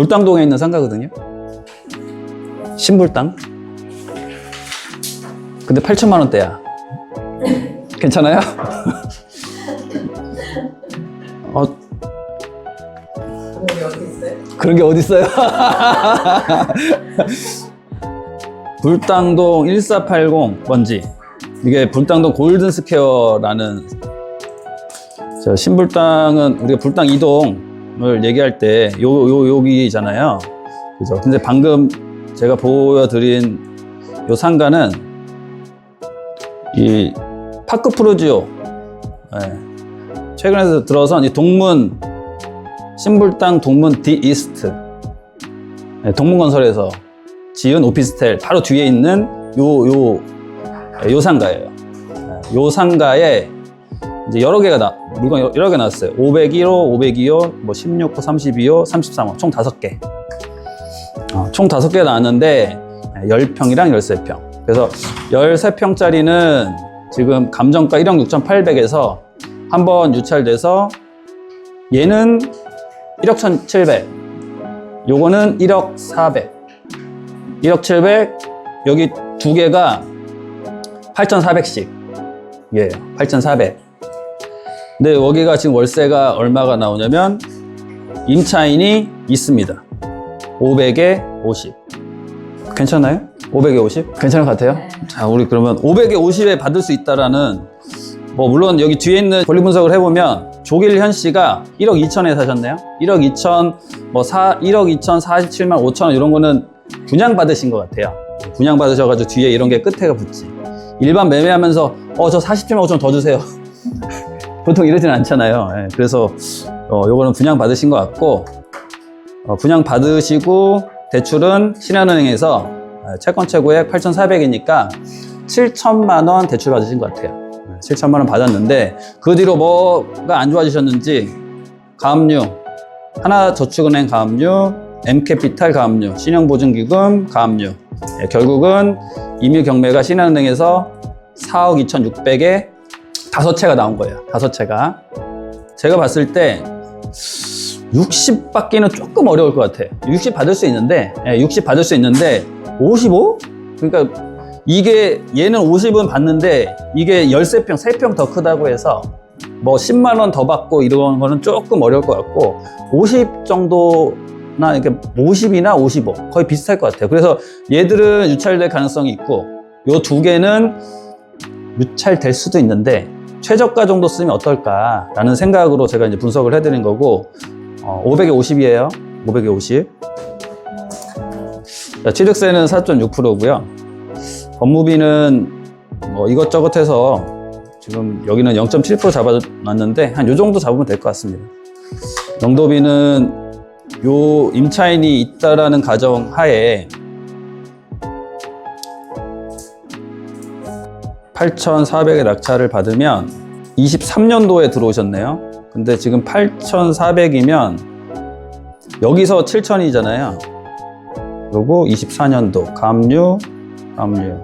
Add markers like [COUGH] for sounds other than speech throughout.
불당동에 있는 상가거든요. 신불당. 근데 8천만 원대야. 괜찮아요? [LAUGHS] 어, 그런 게 어디? 그런 게 어딨어요? [LAUGHS] 불당동 1480 번지. 이게 불당동 골든 스퀘어라는 저 신불당은 우리가 불당 이동 을 얘기할 때 요, 요, 여기잖아요. 그죠? 근데 방금 제가 보여드린 요 상가는 이 파크 프루지오. 예. 최근에 들어선 이 동문 신불당 동문 디 이스트 네, 동문건설에서 지은 오피스텔 바로 뒤에 있는 요 요 요 상가예요. 네, 요 상가에 이제 여러 개가 나 물건 여러, 개 나왔어요. 501호, 502호, 뭐 16호, 32호, 33호 총 다섯 개. 어, 총 다섯 개 나왔는데 10평이랑 13평. 그래서 13평짜리는 지금 감정가 1억 6,800에서 한 번 유찰돼서 얘는 1억 1,700. 요거는 1억 400. 1억 700. 여기 두 개가 8,400씩. 예, 8,400. 근데 여기가 지금 월세가 얼마가 나오냐면 임차인이 있습니다. 500에 50. 괜찮아요? 500에 50? 괜찮을 것 같아요? 자, 우리 그러면 500에 50에 받을 수 있다라는 뭐 물론 여기 뒤에 있는 권리 분석을 해보면 조길현 씨가 1억 2천에 사셨네요. 1억 2천 뭐 4, 1억 2천 47만 5천 원 이런 거는 분양 받으신 것 같아요. 분양 받으셔가지고 뒤에 이런 게 끝에가 붙지. 일반 매매하면서 어 저 47만 5천 원더 주세요. 보통 이러진 않잖아요. 예, 그래서 어 요거는 분양 받으신 것 같고 어, 분양 받으시고 대출은 신한은행에서 어, 채권 최고액 8,400이니까 7천만 원 대출 받으신 것 같아요. 7천만 원 받았는데 그 뒤로 뭐가 안 좋아지셨는지 가압류 하나저축은행 가압류 M캐피탈 가압류 신용보증기금 가압류 예, 결국은 이미 경매가 신한은행에서 4억 2,600에 다섯 채가 나온 거예요. 다섯 채가 제가 봤을 때 60 받기는 조금 어려울 것 같아요. 60 받을 수 있는데, 예, 60 받을 수 있는데, 55? 그러니까 이게 얘는 50은 받는데 이게 13평, 3평 더 크다고 해서 뭐 10만 원 더 받고 이런 거는 조금 어려울 것 같고 50 정도나 이렇게 50이나 55 거의 비슷할 것 같아요. 그래서 얘들은 유찰될 가능성이 있고 요 두 개는 유찰될 수도 있는데 최저가 정도 쓰면 어떨까라는 생각으로 제가 이제 분석을 해드린 거고 어, 500에 50이에요. 500에 50. 자, 취득세는 4.6%고요. 법무비는 뭐 이것저것 해서 지금 여기는 0.7% 잡아놨는데 한 요 정도 잡으면 될 것 같습니다. 영도비는 요 임차인이 있다라는 가정 하에 8,400의 낙찰을 받으면 23년도에 들어오셨네요. 근데 지금 8,400이면 여기서 7,000이잖아요. 그리고 24년도 감류, 감류.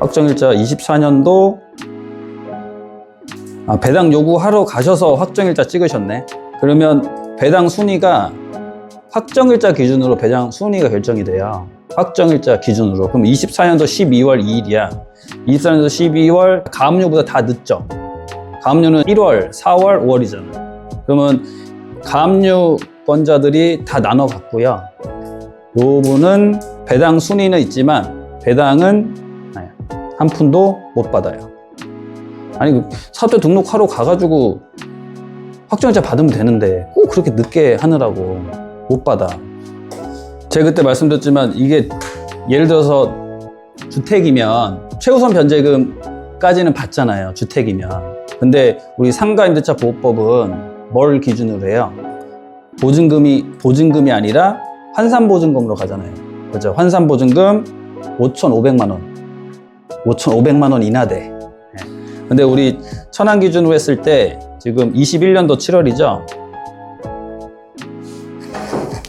확정일자 24년도 아, 배당 요구하러 가셔서 확정일자 찍으셨네. 그러면 배당 순위가 확정일자 기준으로 배당 순위가 결정이 돼요. 확정일자 기준으로. 그럼 24년도 12월 2일이야. 24년도 12월 가압류보다 다 늦죠. 가압류는 1월, 4월, 5월이잖아. 그러면 가압류권자들이 다 나눠 갖고요. 요 분은 배당 순위는 있지만 배당은 한 푼도 못 받아요. 아니 그 사업자 등록하러 가가지고 확정일자 받으면 되는데 꼭 그렇게 늦게 하느라고 못 받아. 제가 그때 말씀드렸지만 이게 예를 들어서 주택이면 최우선 변제금까지는 받잖아요. 주택이면. 근데 우리 상가 임대차 보호법은 뭘 기준으로 해요? 보증금이 보증금이 아니라 환산 보증금으로 가잖아요. 그죠? 환산 보증금 5,500만 원. 5,500만 원 이나 돼. 예. 근데 우리 천안 기준으로 했을 때 지금 21년도 7월이죠.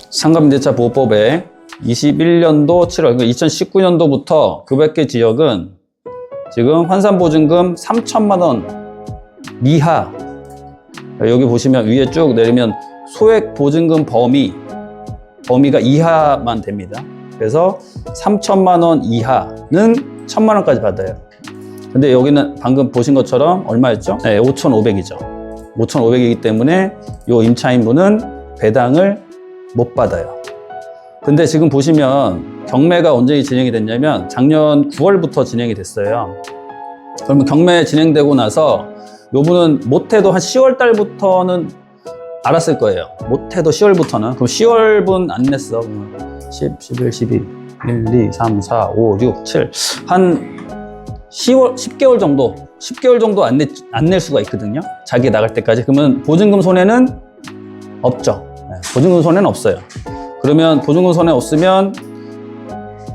상가임대차 보호법에 21년도 7월, 그러니까 2019년도부터 그 밖의 지역은 지금 환산보증금 3천만 원 미하. 여기 보시면 위에 쭉 내리면 소액 보증금 범위 범위가 이하만 됩니다. 그래서 3천만 원 이하는 1천만 원까지 받아요. 근데 여기는 방금 보신 것처럼 얼마였죠? 네, 5,500이죠. 5,500이기 때문에 이 임차인분은 배당을 못 받아요. 근데 지금 보시면 경매가 언제 진행이 됐냐면 작년 9월부터 진행이 됐어요. 그러면 경매 진행되고 나서 요 분은 못해도 한 10월 달부터는 알았을 거예요. 못해도 10월부터는. 그럼 10월분 안 냈어. 그러면 10, 11, 12, 1, 2, 3, 4, 5, 6, 7. 한 10월, 10개월 정도, 10개월 정도 안, 내, 안 낼 수가 있거든요. 자기 나갈 때까지. 그러면 보증금 손해는 없죠. 네, 보증금 손해는 없어요. 그러면 보증금 손해 없으면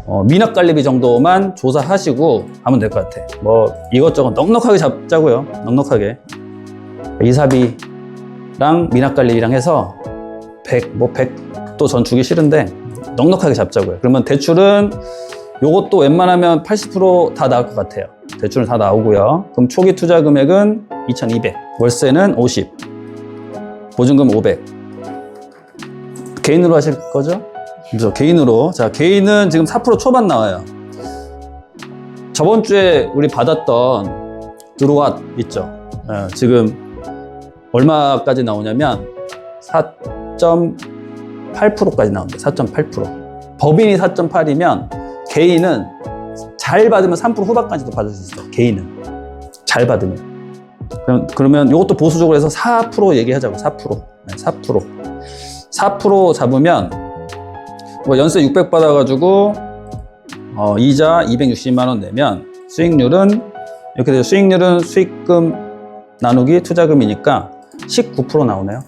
어, 미납관리비 정도만 조사하시고 하면 될 것 같아. 뭐 이것저것 넉넉하게 잡자고요. 넉넉하게. 이사비랑 미납관리비랑 해서 100, 뭐 100도 전 주기 싫은데 넉넉하게 잡자고요. 그러면 대출은 요것도 웬만하면 80%다 나올 것 같아요. 대출은 다 나오고요. 그럼 초기 투자 금액은 2,200, 월세는 50, 보증금 500. 개인으로 하실 거죠? 그래서 개인으로. 자, 개인은 지금 4% 초반 나와요. 저번 주에 우리 받았던 드로앗 있죠? 예, 지금 얼마까지 나오냐면 4.8%까지 나옵니다. 4.8%. 법인이 4.8이면 개인은 잘 받으면 3% 후반까지도 받을 수 있어요. 개인은. 잘 받으면. 그럼, 그러면 이것도 보수적으로 해서 4% 얘기하자고. 4%. 네, 4%. 4% 잡으면 뭐 연세 600 받아가지고 어, 이자 260만 원 내면 수익률은 이렇게 돼서 수익률은 수익금 나누기 투자금이니까 19% 나오네요.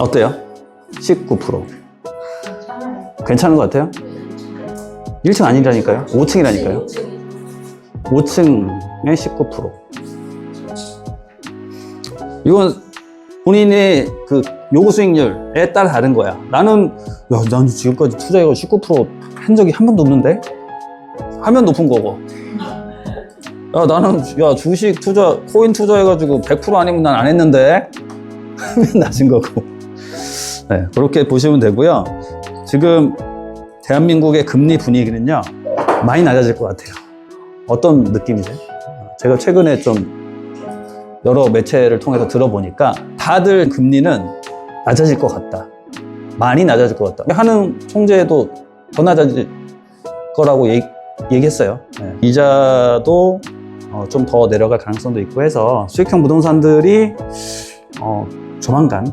어때요? 19%. 괜찮은 것 같아요? 1층 아니라니까요? 5층이라니까요? 5층에 19%. 이건 본인의 그 요구 수익률에 따라 다른 거야. 나는, 야, 난 지금까지 투자해가 19%한 적이 한 번도 없는데? 하면 높은 거고. 야, 나는, 야, 주식 투자, 코인 투자해가지고 100% 아니면 난 안 했는데? [LAUGHS] 하면 낮은 거고. 네, 그렇게 보시면 되고요. 지금 대한민국의 금리 분위기는요, 많이 낮아질 것 같아요. 어떤 느낌이세요? 제가 최근에 좀 여러 매체를 통해서 들어보니까 다들 금리는 낮아질 것 같다. 많이 낮아질 것 같다. 하는 총재도 더 낮아질 거라고 얘기, 얘기 했어요. 네. 이자도 어, 좀 더 내려갈 가능성도 있고 해서 수익형 부동산들이 어, 조만간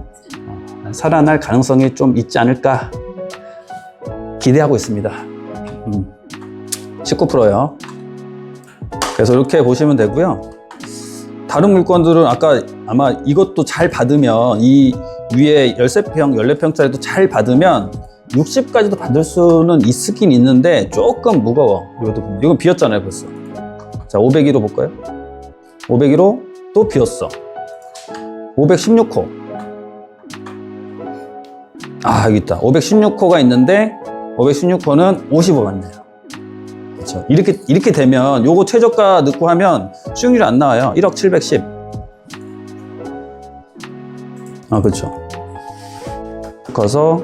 어, 살아날 가능성이 좀 있지 않을까 기대하고 있습니다. 음, 19%요. 그래서 이렇게 보시면 되고요. 다른 물건들은 아까 아마 이것도 잘 받으면 이 위에 13평, 14평짜리도 잘 받으면 60까지도 받을 수는 있긴 있는데 조금 무거워. 이것도 보면. 이건 비었잖아요, 벌써. 자, 501호 볼까요? 501호 또 비었어. 516호. 아, 여기 있다. 516호가 있는데 516호는 55 맞네요. 그렇죠. 이렇게 이렇게 되면 요거 최저가 넣고 하면 수익률이 안 나와요. 1억 710. 아, 그렇죠. 가서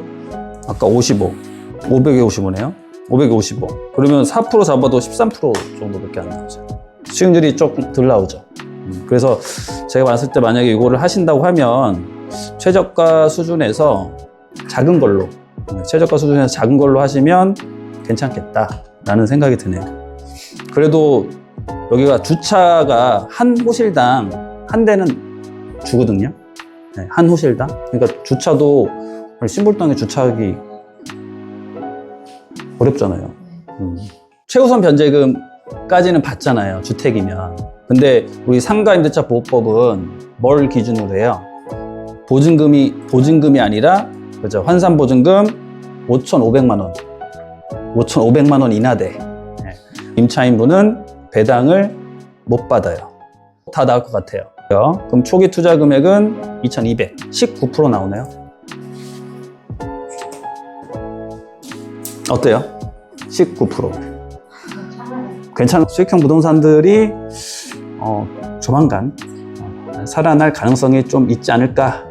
아까 55. 500에 55네요. 500에 55. 그러면 4% 잡아도 13% 정도밖에 안 나오죠. 수익률이 조금 덜 나오죠. 음, 그래서 제가 봤을 때 만약에 이거를 하신다고 하면 최저가 수준에서 작은 걸로 네, 최저가 수준에서 작은 걸로 하시면 괜찮겠다 라는 생각이 드네요. 그래도 여기가 주차가 한 호실당 한 대는 주거든요. 네, 한 호실당. 그러니까 주차도 신불당에 주차하기 어렵잖아요. 음. 최우선 변제금까지는 받잖아요. 주택이면. 근데 우리 상가임대차 보호법은 뭘 기준으로 해요? 보증금이 보증금이 아니라 그죠 환산 보증금 5,500만 원, 5,500만 원 이나 돼. 네. 임차인분은 배당을 못 받아요. 다 나올 것 같아요. 그럼 초기 투자 금액은 2,200, 19% 나오네요. 어때요? 19%. 괜찮은 수익형 부동산들이 어, 조만간 어, 살아날 가능성이 좀 있지 않을까